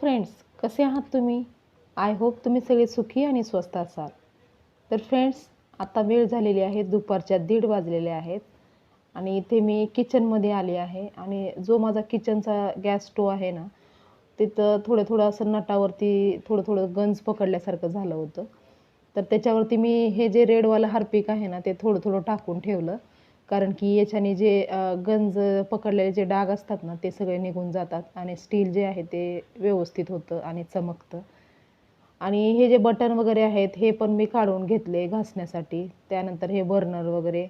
Friends कसे आहात तुम्ही? आय होप तुम्ही सगळे सुखी आणि स्वस्त असाल. तर फ्रेंड्स आता वेळ झालेली आहे दुपारच्या दीड वाजलेले आहेत. आणि इथे मी किचनमध्ये आले आहे. आणि जो माझा किचनचा गॅस स्टोव आहे ना तिथं थोडं थोडं असं नटावरती थोडं थोडं गंज पकडल्यासारखं झालं होतं. तर त्याच्यावरती मी हे जे रेडवालं हार्पिक आहे ना ते थोडं थोडं टाकून ठेवलं. कारण की याच्याने जे गंज पकडलेले जे डाग असतात ना ते सगळे निघून जातात आणि स्टील जे आहे ते व्यवस्थित होतं आणि चमकतं. आणि हे जे बटन वगैरे आहेत हे पण मी काढून घेतले घासण्यासाठी. त्यानंतर हे बर्नर वगैरे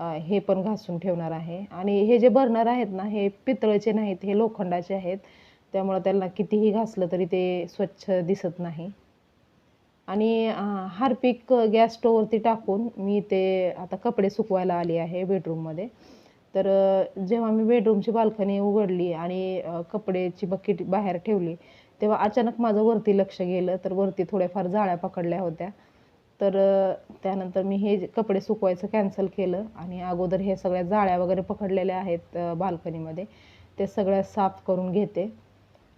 हे पण घासून ठेवणार आहे. आणि हे जे बर्नर आहेत ना हे पितळचे नाहीत हे लोखंडाचे आहेत. त्यामुळं त्यांना कितीही घासलं तरी ते स्वच्छ दिसत नाही. आणि हार्पिक गॅस स्टोववरती टाकून मी ते आता कपडे सुकवायला आले आहे बेडरूममध्ये. तर जेव्हा मी बेडरूमची बाल्कनी उघडली आणि कपडेची बकेट बाहेर ठेवली तेव्हा अचानक माझं वरती लक्ष गेलं तर वरती थोड्याफार जाळ्या पकडल्या होत्या. तर त्यानंतर मी हे जे कपडे सुकवायचं कॅन्सल केलं आणि अगोदर हे सगळ्या जाळ्या वगैरे पकडलेल्या आहेत बाल्कनीमध्ये. ते सगळ्या साफ करून घेते.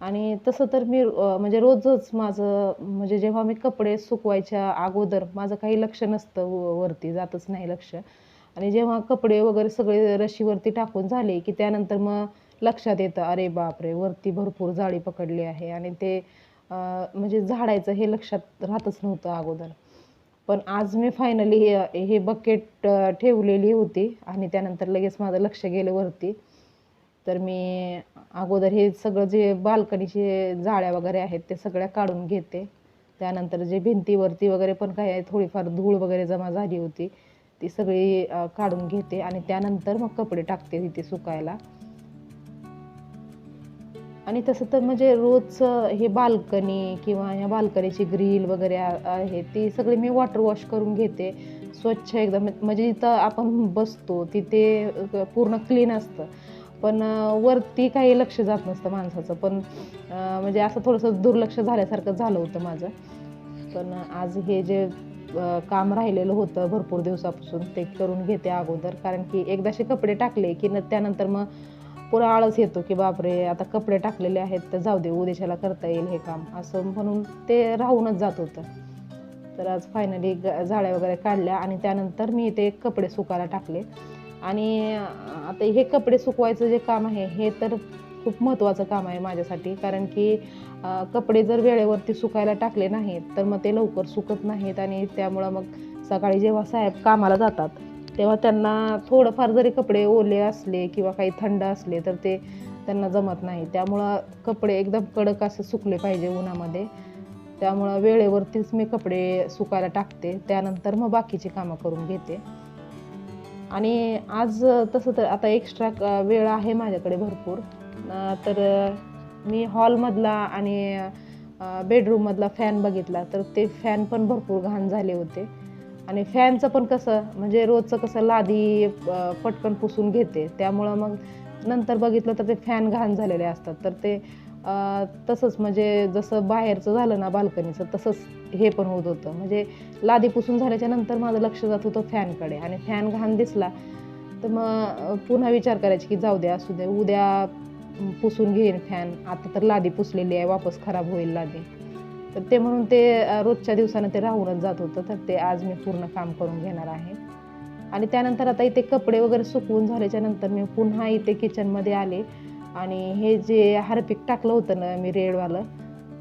आणि तसं तर मी म्हणजे रोजच माझं म्हणजे जेव्हा मी कपडे सुकवायच्या अगोदर माझं काही लक्ष नसतं व वरती जातच नाही लक्ष. आणि जेव्हा कपडे वगैरे सगळे रशीवरती टाकून झाले की त्यानंतर मग लक्षात येतं अरे बापरे वरती भरपूर जाळी पकडली आहे. आणि ते म्हणजे झाडायचं हे लक्षात राहतच नव्हतं अगोदर. पण आज मी फायनली हे हे बकेट ठेवलेली होती आणि त्यानंतर लगेच माझं लक्ष गेलं वरती. तर मी अगोदर हे सगळं जे बाल्कनीचे जाळ्या वगैरे आहेत ते सगळ्या काढून घेते. त्यानंतर जे भिंतीवरती वगैरे पण काही आहे थोडीफार धूळ वगैरे जमा झाली होती ती सगळी काढून घेते आणि त्यानंतर मग कपडे टाकते तिथे सुकायला. आणि तसं तर म्हणजे रोज हे बाल्कनी किंवा या बाल्कनीची ग्रिल वगैरे आहे ती सगळी मी वॉटर वॉश करून घेते. स्वच्छ एकदम म्हणजे जिथं आपण बसतो तिथे पूर्ण क्लीन असतं. पण वरती काही लक्ष जात नसतं माणसाचं. पण म्हणजे असं थोडंसं दुर्लक्ष झाल्यासारखं झालं होतं माझं. पण आज हे जे काम राहिलेलं होतं भरपूर दिवसापासून ते करून घेते अगोदर. कारण की एकदाशे कपडे टाकले की न त्यानंतर मग पुरा आळस येतो की बापरे आता कपडे टाकलेले आहेत तर जाऊ दे उद्याच्याला करता येईल हे काम. असं म्हणून ते राहूनच जात होतं. तर आज फायनली जाळ्या वगैरे काढल्या आणि त्यानंतर मी ते कपडे सुकायला टाकले. आणि आता हे कपडे सुकवायचं जे काम आहे हे तर खूप महत्त्वाचं काम आहे माझ्यासाठी. कारण की कपडे जर वेळेवरती सुकायला टाकले नाहीत तर मग ते लवकर सुकत नाहीत आणि त्यामुळं मग सकाळी जेव्हा साहेब कामाला जातात तेव्हा त्यांना थोडंफार जरी कपडे ओले असले किंवा काही थंड असले तर ते त्यांना जमत नाही. त्यामुळं कपडे एकदम कडक असं सुकले पाहिजे उन्हामध्ये. त्यामुळं वेळेवरतीच मी कपडे सुकायला टाकते. त्यानंतर मग बाकीची कामं करून घेते. आणि आज तसं तर आता एक्स्ट्रा वेळ आहे माझ्याकडे भरपूर. तर मी हॉलमधला आणि बेडरूममधला फॅन बघितला तर ते फॅन पण भरपूर घाण झाले होते. आणि फॅनचं पण कसं म्हणजे रोजचं कसं लादी पटकन पुसून घेते. त्यामुळं मग नंतर बघितलं तर ते फॅन घाण झालेले असतात. तर ते तसंच म्हणजे जसं बाहेरचं झालं ना बाल्कनीचं तसंच हे पण होत होतं. म्हणजे लादी पुसून झाल्याच्यानंतर माझं लक्ष जात होतं फॅनकडे आणि फॅन घाण दिसला तर मग पुन्हा विचार करायची की जाऊ द्या असू दे उद्या पुसून घेईन फॅन. आता तर लादी पुसलेली आहे वापस खराब होईल लादी. तर ते म्हणून ते रोजच्या दिवसानं ते राहूनच जात होतं तर ते आज मी पूर्ण काम करून घेणार आहे. आणि त्यानंतर आता इथे कपडे वगैरे सुकवून झाल्याच्यानंतर मी पुन्हा इथे किचनमध्ये आले. आणि हे जे हार्पिक टाकलं होतं ना मी रेडवालं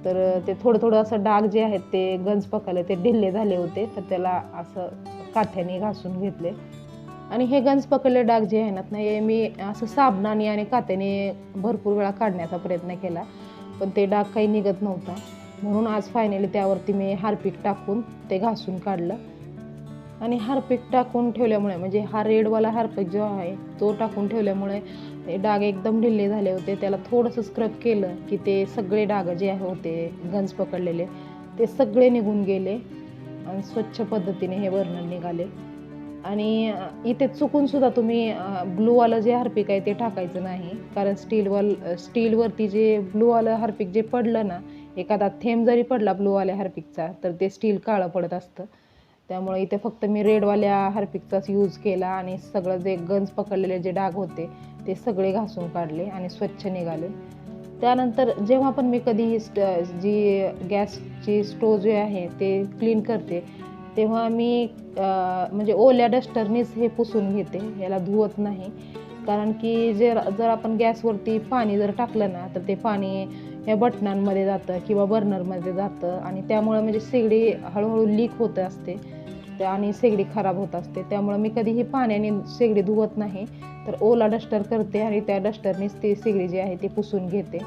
तर ते थोडं थोडं असं डाग जे आहेत ते गंज पकाले ते ढिल्ले झाले होते तर त्याला असं काथ्याने घासून घेतले. आणि हे गंज पकडले डाग जे आहे ना ना हे मी असं साबणाने आणि कात्याने भरपूर वेळा काढण्याचा प्रयत्न केला पण ते डाग काही निघत नव्हता. म्हणून आज फायनली त्यावरती मी हार्पिक टाकून ते घासून काढलं. आणि हार्पिक टाकून ठेवल्यामुळे म्हणजे हा रेडवाला हार्पिक जो आहे तो टाकून ठेवल्यामुळे ते डाग एकदम ढिल्ले झाले होते. त्याला थोडंसं स्क्रब केलं की ते सगळे डाग जे आहे होते गंज पकडलेले ते सगळे निघून गेले आणि स्वच्छ पद्धतीने हे वर्णन निघाले. आणि इथे चुकून सुद्धा तुम्ही ब्लूवालं जे हार्पिक आहे ते टाकायचं नाही. कारण स्टीलवाल स्टीलवरती जे ब्लूवालं हार्पिक जे पडलं ना एखादा थेंब जरी पडला ब्लूवाल्या हार्पिकचा तर ते स्टील काळं पडत असतं. त्यामुळे इथे फक्त मी रेडवाल्या हार्पिकचाच यूज केला आणि सगळं जे गंज पकडलेले जे डाग होते ते सगळे घासून काढले आणि स्वच्छ निघाले. त्यानंतर जेव्हा पण मी कधीही स्ट जी गॅसची स्टोव जे आहे ते क्लीन करते तेव्हा मी म्हणजे ओल्या डस्टरनीच हे पुसून घेते याला धुवत नाही. कारण की जर जर आपण गॅसवरती पाणी जर टाकलं ना तर ते पाणी या बटनांमध्ये जातं किंवा बर्नरमध्ये जातं आणि त्यामुळं म्हणजे शेगडी हळूहळू लीक होत असते. असते आणि शेगडी खराब होत असते. त्यामुळं मी कधीही पाण्याने शेगडी धुवत नाही. तर ओला डस्टर करते आणि त्या डस्टरनेच ती शेगडी जी आहे ती पुसून घेते.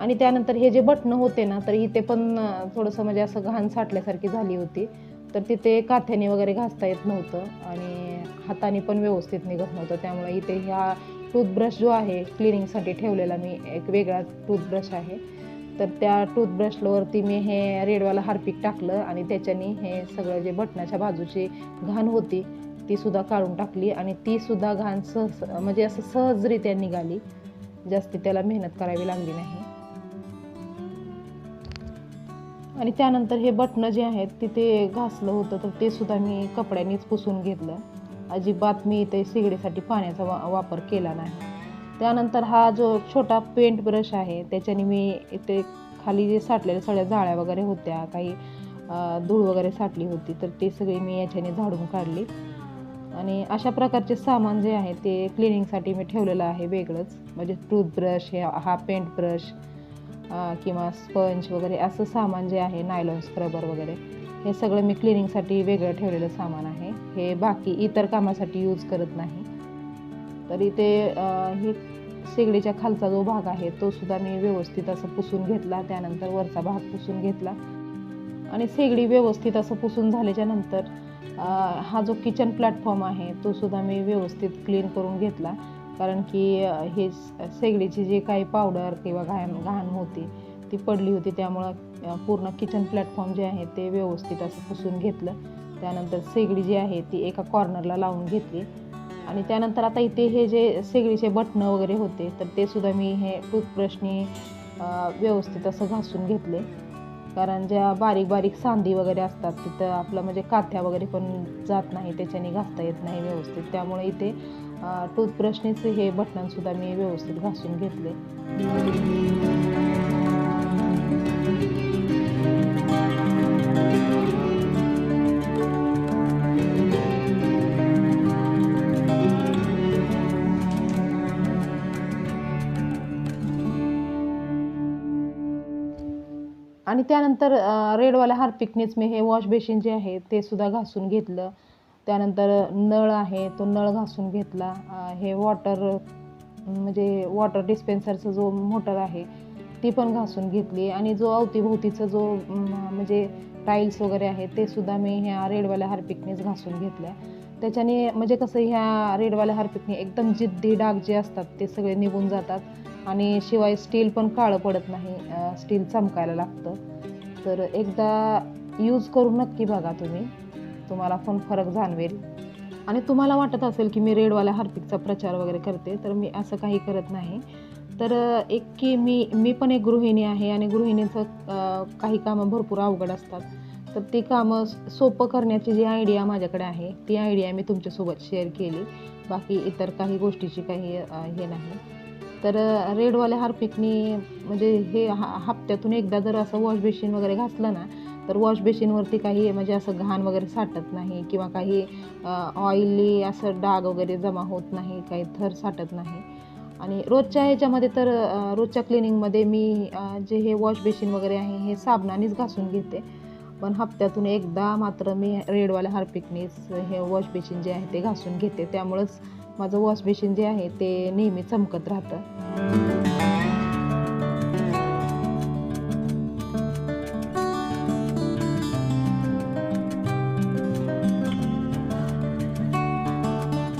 आणि त्यानंतर हे जे बटणं होते ना तर इथे पण थोडंसं म्हणजे असं घाण साठल्यासारखी झाली होती. तर तिथे काथ्याने वगैरे घासता येत नव्हतं आणि हाताने पण व्यवस्थित निघत नव्हतं. त्यामुळे इथे ह्या टूथब्रश जो आहे क्लिनिंगसाठी ठेवलेला मी एक वेगळा टूथब्रश आहे. तर त्या टूथब्रशवरती मी हे रेडवाला हार्पिक टाकलं आणि त्याच्याने हे सगळं जे बटनाच्या बाजूची घाण होती ती सुद्धा काढून टाकली आणि ती सुद्धा घाण सहज म्हणजे असं सहजरित्या निघाली. जास्ती त्याला मेहनत करावी लागली नाही. आणि त्यानंतर हे बटणं जे आहेत तिथे घासलं होतं तर ते सुद्धा मी कपड्यांनीच पुसून घेतलं. अजिबात मी इथे सिगडीसाठी पाण्याचा वा वापर केला नाही. त्यानंतर हा जो छोटा पेंट ब्रश आहे त्याच्याने मी इथे खाली जे साठलेल्या सगळ्या जाळ्या वगैरे होत्या काही धूळ वगैरे साठली होती तर ते सगळी मी याच्याने झाडून काढली. आणि अशा प्रकारचे सामान जे आहे ते क्लिनिंगसाठी मी ठेवलेलं आहे वेगळंच. म्हणजे टूथब्रश हे हा पेंट ब्रश किंवा स्पंज वगैरे असं सामान जे आहे नायलॉन स्क्रबर वगैरे हे सगळं मी क्लिनिंगसाठी वेगळं ठेवलेलं सामान आहे. हे बाकी इतर कामासाठी यूज करत नाही. तर इथे ही हे शेगडीच्या खालचा जो भाग आहे तो सुद्धा मी व्यवस्थित असं पुसून घेतला. त्यानंतर वरचा भाग पुसून घेतला. आणि शेगडी व्यवस्थित असं पुसून झाल्याच्यानंतर हा जो किचन प्लॅटफॉर्म आहे तो सुद्धा मी व्यवस्थित क्लीन करून घेतला. कारण की हे शेगडीची जी काही पावडर किंवा घाण घाण होती ती पडली होती. त्यामुळं पूर्ण किचन प्लॅटफॉर्म जे आहे ते व्यवस्थित असं पुसून घेतलं. त्यानंतर शेगडी जी आहे ती एका कॉर्नरला लावून घेतली. आणि त्यानंतर आता इथे हे जे शेगडीचे बटणं वगैरे होते तर ते सुद्धा मी हे टूथब्रशनी व्यवस्थित असं घासून घेतले. कारण ज्या बारीक बारीक सांधी वगैरे असतात तिथं आपलं म्हणजे काथ्या वगैरे पण जात नाही त्याच्याने घासता येत नाही व्यवस्थित. त्यामुळे इथे टूथब्रशनेच हे बटणंसुद्धा मी व्यवस्थित घासून घेतले. आणि त्यानंतर रेडवाल्या हार्पिकनेच मी हे वॉश बेसिन जे आहे ते सुद्धा घासून घेतलं. त्यानंतर नळ आहे तो नळ घासून घेतला. हे वॉटर म्हणजे वॉटर डिस्पेन्सरचा जो मोटर आहे ती पण घासून घेतली. आणि जो अवतीभोवतीचा जो म्हणजे टाईल्स वगैरे आहे ते सुद्धा मी ह्या रेडवाल्या हार्पिकनेच घासून घेतल्या. त्याच्याने म्हणजे कसं ह्या रेडवाल्या हार्पिकने एकदम जिद्दी डाग जे असतात ते सगळे निघून जातात. आणि शिवाय स्टील पण काळं पडत नाही स्टील चमकायला लागतं. तर एकदा यूज करून नक्की बघा तुम्ही. तुम्हाला पण फरक जाणवेल. आणि तुम्हाला वाटत असेल की मी रेडवाल्या हार्पिकचा प्रचार वगैरे करते तर मी असं काही करत नाही. तर एक की मी मी पण एक गृहिणी आहे आणि गृहिणीचं काही कामं भरपूर अवघड असतात. तर ती कामं सोपं करण्याची जी आयडिया माझ्याकडे आहे ती आयडिया मी तुमच्यासोबत शेअर केली. बाकी इतर काही गोष्टीची काही हे नाही. तर रेडवाले रेडवाल्या हार्पिकनी म्हणजे हे हा हप्त्यातून एकदा जर असं वॉश बेसिन वगैरे घासलं ना तर वॉश बेसिनवरती काही म्हणजे असं घाण वगैरे साठत नाही किंवा काही ऑइली असं डाग वगैरे जमा होत नाही काही थर साठत नाही. आणि रोजच्या ह्याच्यामध्ये तर रोजच्या क्लिनिंगमध्ये मी जे हे वॉश बेसिन वगैरे आहे हे साबणानेच घासून घेते. पण हप्त्यातून एकदा मात्र मी रेडवाल्या हार्पिकनेच हे वॉश बेसिन जे आहे ते घासून घेते. त्यामुळंच माझं वॉश बेसिन जे आहे ते नेहमी चमकत राहतं.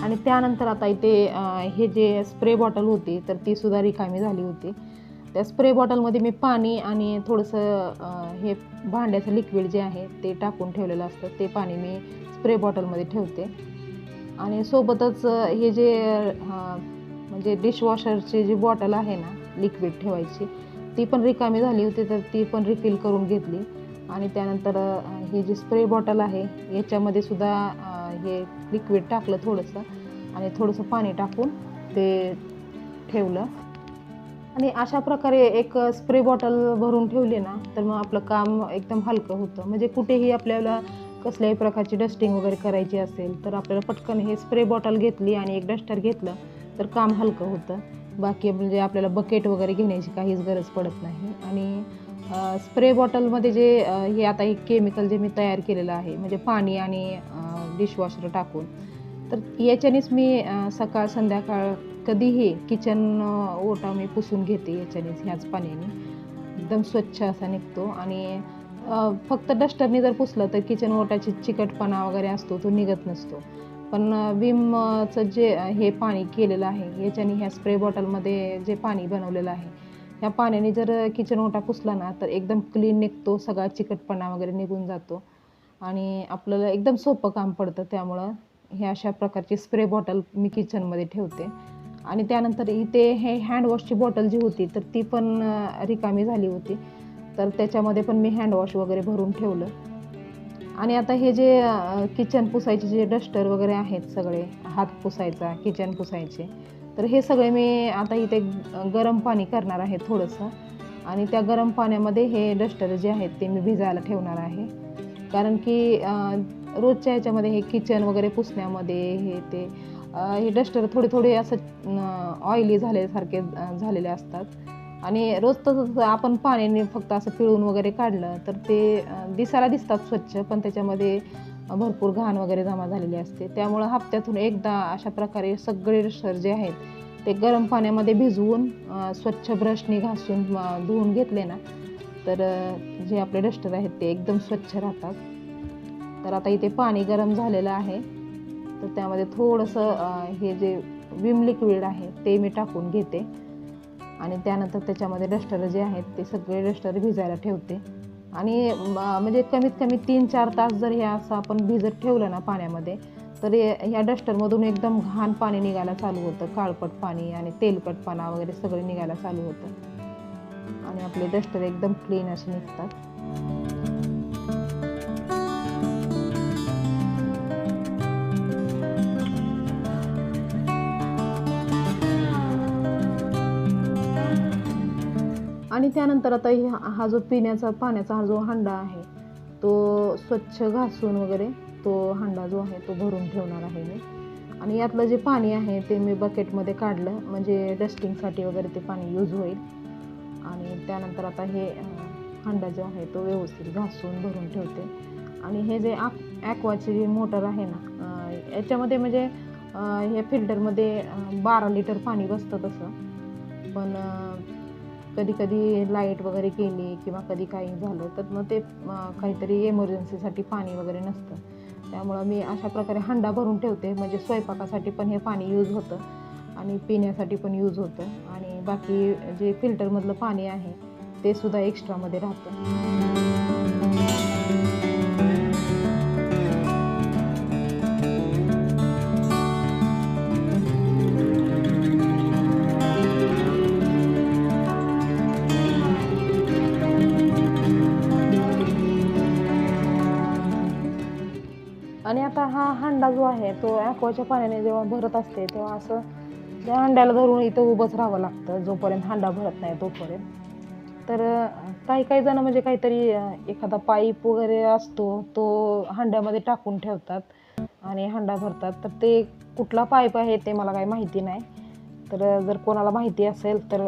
आणि त्यानंतर आता इथे हे जे स्प्रे बॉटल होती तर ती सुद्धा रिकामी झाली होती. त्या स्प्रे बॉटलमध्ये मी पाणी आणि थोडंसं हे भांड्याचं लिक्विड जे आहे ते टाकून ठेवलेलं असतं. ते पाणी मी स्प्रे बॉटलमध्ये ठेवते. आणि सोबतच हे जे म्हणजे डिशवॉशरची जी बॉटल आहे ना लिक्विड ठेवायची ती पण रिकामी झाली होती तर ती पण रिफिल करून घेतली. आणि त्यानंतर ही जी स्प्रे बॉटल आहे याच्यामध्ये सुद्धा हे लिक्विड टाकलं थोडंसं आणि थोडंसं पाणी टाकून ते ठेवलं. आणि अशा प्रकारे एक स्प्रे बॉटल भरून ठेवली ना तर मग आपलं काम एकदम हलकं होतं. म्हणजे कुठेही आपल्याला कसल्याही प्रकारची डस्टिंग वगैरे करायची असेल तर आपल्याला पटकन हे स्प्रे बॉटल घेतली आणि एक डस्टर घेतलं तर काम हलकं होतं. बाकी म्हणजे आपल्याला बकेट वगैरे घेण्याची काहीच गरज पडत नाही. आणि स्प्रे बॉटलमध्ये जे हे आता एक केमिकल जे मी तयार केलेलं आहे म्हणजे पाणी आणि डिशवॉशर टाकून. तर याच्यानेच मी सकाळ संध्याकाळ कधीही किचन ओटा मी पुसून घेते याच्यानेच ह्याच पाण्याने. एकदम स्वच्छ असा निघतो. आणि फक्त डस्टरने जर पुसलं तर किचन ओटाची चिकटपणा वगैरे असतो तो निघत नसतो. पण विमचं जे हे पाणी केलेलं आहे याच्याने ह्या स्प्रे बॉटलमध्ये जे पाणी बनवलेलं आहे ह्या पाण्याने जर किचन ओटा पुसला ना तर एकदम क्लीन निघतो सगळा चिकटपणा वगैरे निघून जातो. आणि आपल्याला एकदम सोपं काम पडतं त्यामुळं हे अशा प्रकारची स्प्रे बॉटल मी किचनमध्ये ठेवते. आणि त्यानंतर इथे हे हँडवॉशची बॉटल जी होती तर ती पण रिकामी झाली होती. तर त्याच्यामध्ये पण मी हँडवॉश वगैरे भरून ठेवलं. आणि आता हे जे किचन पुसायचे जे डस्टर वगैरे आहेत सगळे हात पुसायचा किचन पुसायचे तर हे सगळे मी आता इथे गरम पाणी करणार आहे थोडंसं. आणि त्या गरम पाण्यामध्ये हे डस्टर जे आहेत ते मी भिजायला ठेवणार आहे. कारण की रोजच्या ह्याच्यामध्ये हे किचन वगैरे पुसण्यामध्ये हे ते हे डस्टर थोडे थोडे असं ऑइली झाल्यासारखे झालेले असतात. आणि रोज तसंच आपण पाण्याने फक्त असं पिळून वगैरे काढलं तर ते दिसायला दिसतात स्वच्छ पण त्याच्यामध्ये भरपूर घाण वगैरे जमा झालेली असते. त्यामुळं हप्त्यातून एकदा अशा प्रकारे सगळे डस्टर जे आहेत ते गरम पाण्यामध्ये भिजवून स्वच्छ ब्रशने घासून धुवून घेतले ना तर जे आपले डस्टर आहेत ते एकदम स्वच्छ राहतात. तर आता इथे पाणी गरम झालेलं आहे. तर त्यामध्ये थोडंसं हे जे विम लिक्विड आहे ते मी टाकून घेते. आणि त्यानंतर त्याच्यामध्ये डस्टर जे आहेत ते सगळे डस्टर भिजायला ठेवते. आणि म्हणजे कमीत कमी तीन चार तास जर हे असं आपण भिजत ठेवलं ना पाण्यामध्ये तर ह्या डस्टरमधून एकदम घाण पाणी निघायला चालू होतं. काळपट पाणी आणि तेलकटपणा वगैरे सगळे निघायला चालू होतं. आणि आपले डस्टर एकदम क्लीन असे निघतात. आणि त्यानंतर आता ह्या- हा जो पिण्याचा पाण्याचा हा जो हांडा आहे तो स्वच्छ घासून वगैरे तो हांडा जो आहे तो भरून ठेवणार आहे मी. आणि यातलं जे पाणी आहे ते मी बकेटमध्ये काढलं. म्हणजे डस्टिंगसाठी वगैरे ते पाणी यूज होईल. आणि त्यानंतर आता हे हांडा जो आहे तो व्यवस्थित घासून भरून ठेवते. आणि हे जे ॲक ॲक्वाची जी मोटर आहे ना याच्यामध्ये म्हणजे ह्या हे फिल्टरमध्ये बारा लिटर पाणी बसतं तसं. पण कधी कधी लाइट वगैरे गेली किंवा कधी काही झालं तर मग ते काहीतरी एमर्जन्सीसाठी पाणी वगैरे नसतं. त्यामुळं मी अशा प्रकारे हंडा भरून ठेवते. म्हणजे स्वयंपाकासाठी पण हे पाणी यूज होतं आणि पिण्यासाठी पण यूज होतं. आणि बाकी जे फिल्टरमधलं पाणी आहे ते सुद्धा एक्स्ट्रामध्ये राहतं. हांडा जो आहे तो ॲक्वाच्या पाण्याने जेव्हा भरत असते तेव्हा असं त्या हांड्याला धरून इथं उभंच राहावं लागतं जोपर्यंत हांडा भरत नाही तोपर्यंत. तर काही काही जण म्हणजे काहीतरी एखादा पाईप वगैरे असतो तो हांड्यामध्ये टाकून ठेवतात आणि हांडा भरतात. तर ते कुठला पाईप आहे ते मला काही माहिती नाही. तर जर कोणाला माहिती असेल तर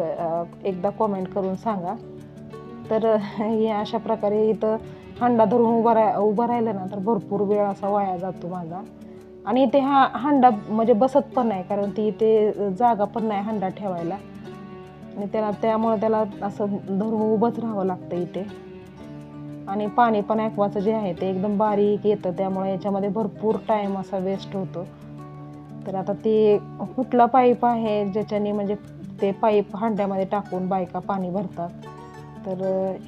एकदा कॉमेंट करून सांगा. तर हे अशा प्रकारे इथं हांडा धरून उभा राह उभा राहिलं ना तर भरपूर वेळ असा वाया जातो माझा. आणि इथे हा हांडा म्हणजे बसत पण नाही कारण ती इथे जागा पण नाही हांडा ठेवायला. आणि त्याला त्यामुळे त्याला असं धरून उभंच राहावं लागतं इथे. आणि पाणी पण ॲक्वाचं जे आहे ते एकदम बारीक येतं त्यामुळे याच्यामध्ये भरपूर टाईम असा वेस्ट होतो. तर आता ते कुठला पाईप आहे ज्याच्याने म्हणजे ते पाईप हांड्यामध्ये टाकून बायका पाणी भरतात? तर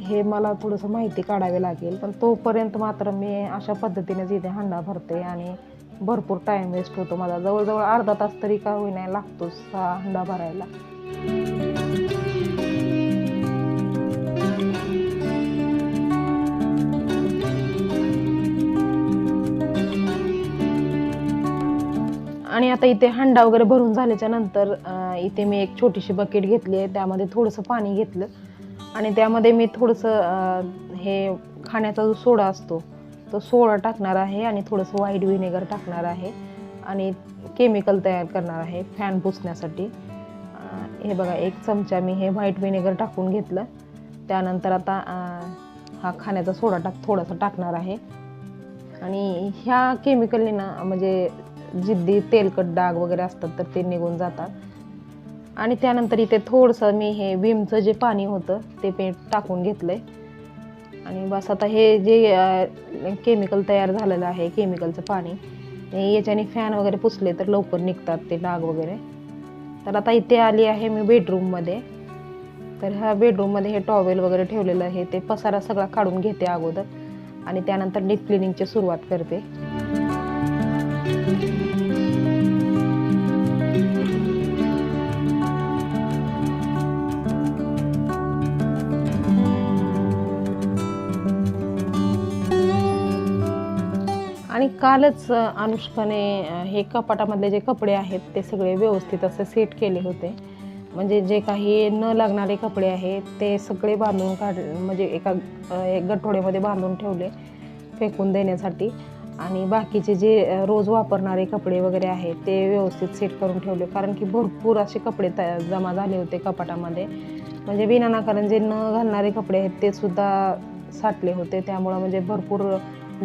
हे मला थोडंसं माहिती काढावी लागेल. पण तोपर्यंत मात्र मी अशा पद्धतीने इथे हांडा भरते आणि भरपूर टाईम वेस्ट होतो माझा. जवळजवळ अर्धा तास तरी का होईना लागतोच हा हांडा भरायला. आणि आता इथे हंडा वगैरे भरून झाल्याच्यानंतर इथे मी एक छोटीशी बकेट घेतली आहे. त्यामध्ये थोडंसं पाणी घेतलं. आणि त्यामध्ये मी थोडंसं हे खाण्याचा जो सोडा असतो तो सोडा टाकणार आहे आणि थोडंसं व्हाईट व्हिनेगर टाकणार आहे आणि केमिकल तयार करणार आहे फॅन पुसण्यासाठी. हे बघा एक चमचा मी हे व्हाईट व्हिनेगर टाकून घेतलं. त्यानंतर आता हा खाण्याचा सोडा टाक थोडासा टाकणार आहे. आणि ह्या केमिकलने ना म्हणजे जिद्दी तेलकट डाग वगैरे असतात तर ते निघून जातात. आणि त्यानंतर इथे थोडंसं मी हे विमचं जे पाणी होतं ते पे टाकून घेतलंय. आणि बस आता हे जे केमिकल तयार झालेलं आहे केमिकलचं पाणी याच्याने फॅन वगैरे पुसले तर लवकर निघतात ते डाग वगैरे. तर आता इथे आली आहे मी बेडरूममध्ये तर ह्या बेडरूममध्ये हे टॉवेल वगैरे ठेवलेलं आहे ते पसारा सगळा काढून घेते अगोदर. आणि त्यानंतर डीप क्लिनिंगची सुरुवात करते. कालच अनुष्काने हे कपाटामधले जे कपडे आहेत ते सगळे व्यवस्थित असे सेट केले होते. म्हणजे जे काही न लागणारे कपडे आहेत ते सगळे बांधून काढ म्हणजे एका एक गठोड्यामध्ये बांधून ठेवले फेकून देण्यासाठी. आणि बाकीचे जे रोज वापरणारे कपडे वगैरे आहेत ते व्यवस्थित सेट करून ठेवले. कारण की भरपूर असे कपडे तया जमा झाले होते कपाटामध्ये. म्हणजे विनानाकारण जे न घालणारे कपडे आहेत ते सुद्धा साठले होते. त्यामुळं म्हणजे भरपूर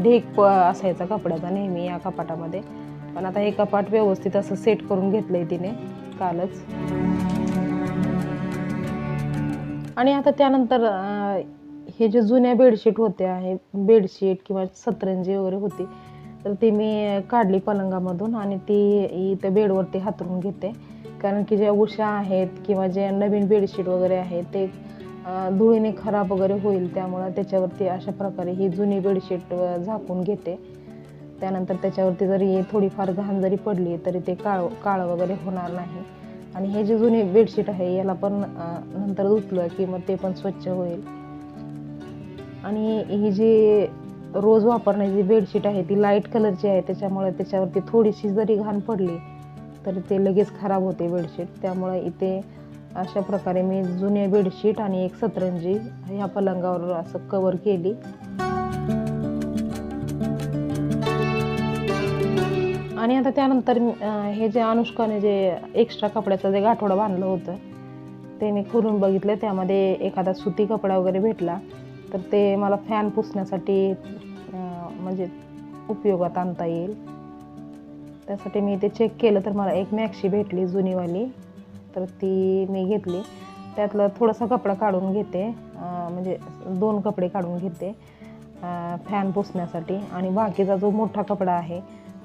ढीक प- असायचा कपड्याचा नेहमी या कपाटामध्ये. पण आता हे कपाट व्यवस्थित असं सेट करून घेतलंय तिने कालच. आणि आता त्यानंतर हे जे जुन्या बेडशीट होते आहे बेडशीट किंवा सतरंजी वगैरे होती तर ती मी काढली पलंगामधून आणि ती इथं बेडवरती हातरून घेते. कारण की ज्या उषा आहेत किंवा जे नवीन बेडशीट वगैरे आहेत ते धुळीने खराब वगैरे होईल त्यामुळं त्याच्यावरती अशा प्रकारे ही जुनी बेडशीट झाकून घेते. त्यानंतर त्याच्यावरती जरी थोडीफार घाण जरी पडली तरी ते काळ काळं वगैरे होणार नाही. आणि हे जे जुने बेडशीट आहे याला पण नंतर धुतलं की मग ते पण स्वच्छ होईल. आणि ही जी रोज वापरण्याची बेडशीट आहे ती लाइट कलरची आहे त्याच्यामुळे त्याच्यावरती थोडीशी जरी घाण पडली तर ते लगेच खराब होते बेडशीट. त्यामुळे इथे अशा प्रकारे मी जुने बेडशीट आणि एक सतरंजी ह्या पलंगावर असं कवर केली. आणि आता त्यानंतर हे जे अनुष्काने जे एक्स्ट्रा कपड्याचं जे गाठोडं बांधलं होतं ते मी खोलून बघितलं. त्यामध्ये एखादा सुती कपडा वगैरे भेटला तर ते मला फॅन पुसण्यासाठी म्हणजे उपयोगात आणता येईल. त्यासाठी मी ते चेक केलं तर मला एक मॅक्सी भेटली जुनीवाली. तर ती मी घेतली. त्यातलं थोडासा कपडा काढून घेते. म्हणजे दोन कपडे काढून घेते फॅन पुसण्यासाठी. आणि बाकीचा जो मोठा कपडा आहे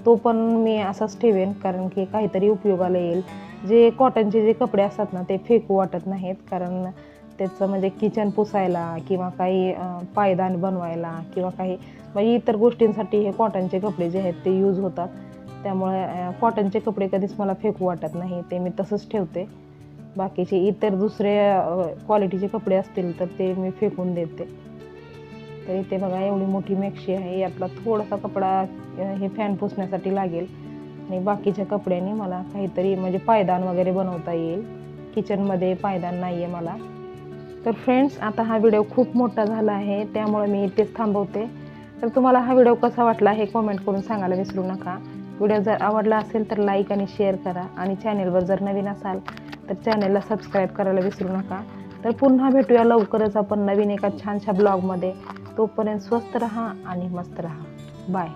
तो पण मी असाच ठेवेन कारण की काहीतरी उपयोगाला येईल. जे कॉटनचे जे कपडे असतात ना ते फेकू वाटत नाहीत. कारण त्याचं म्हणजे किचन पुसायला किंवा काही पायदान बनवायला किंवा काही म्हणजे इतर गोष्टींसाठी हे कॉटनचे कपडे जे आहेत ते यूज होतात. त्यामुळे कॉटनचे कपडे कधीच मला फेकू वाटत नाही. ते मी तसंच ठेवते. बाकीचे इतर दुसरे क्वालिटीचे कपडे असतील तर ते मी फेकून देते. तर इथे बघा एवढी मोठी मेक्शी आहे. यातला थोडासा कपडा हे फॅन पुसण्यासाठी लागेल. आणि बाकीच्या कपड्याने मला काहीतरी म्हणजे पायदान वगैरे बनवता येईल. किचनमध्ये पायदान नाही आहे मला. तर फ्रेंड्स आता हा व्हिडिओ खूप मोठा झाला आहे. त्यामुळे मी इथेच थांबवते. तर तुम्हाला हा व्हिडिओ कसा वाटला हे कॉमेंट करून सांगायला विसरू नका. व्हिडिओ जर आवडला असेल तर लाईक आणि शेअर करा. आणि चॅनेलवर जर नवीन असाल तर चॅनेलला सबस्क्राईब करायला विसरू नका. तर पुन्हा भेटूया लवकरच आपण नवीन एका छानशा ब्लॉगमध्ये. तोपर्यंत स्वस्त रहा आणि मस्त रहा. बाय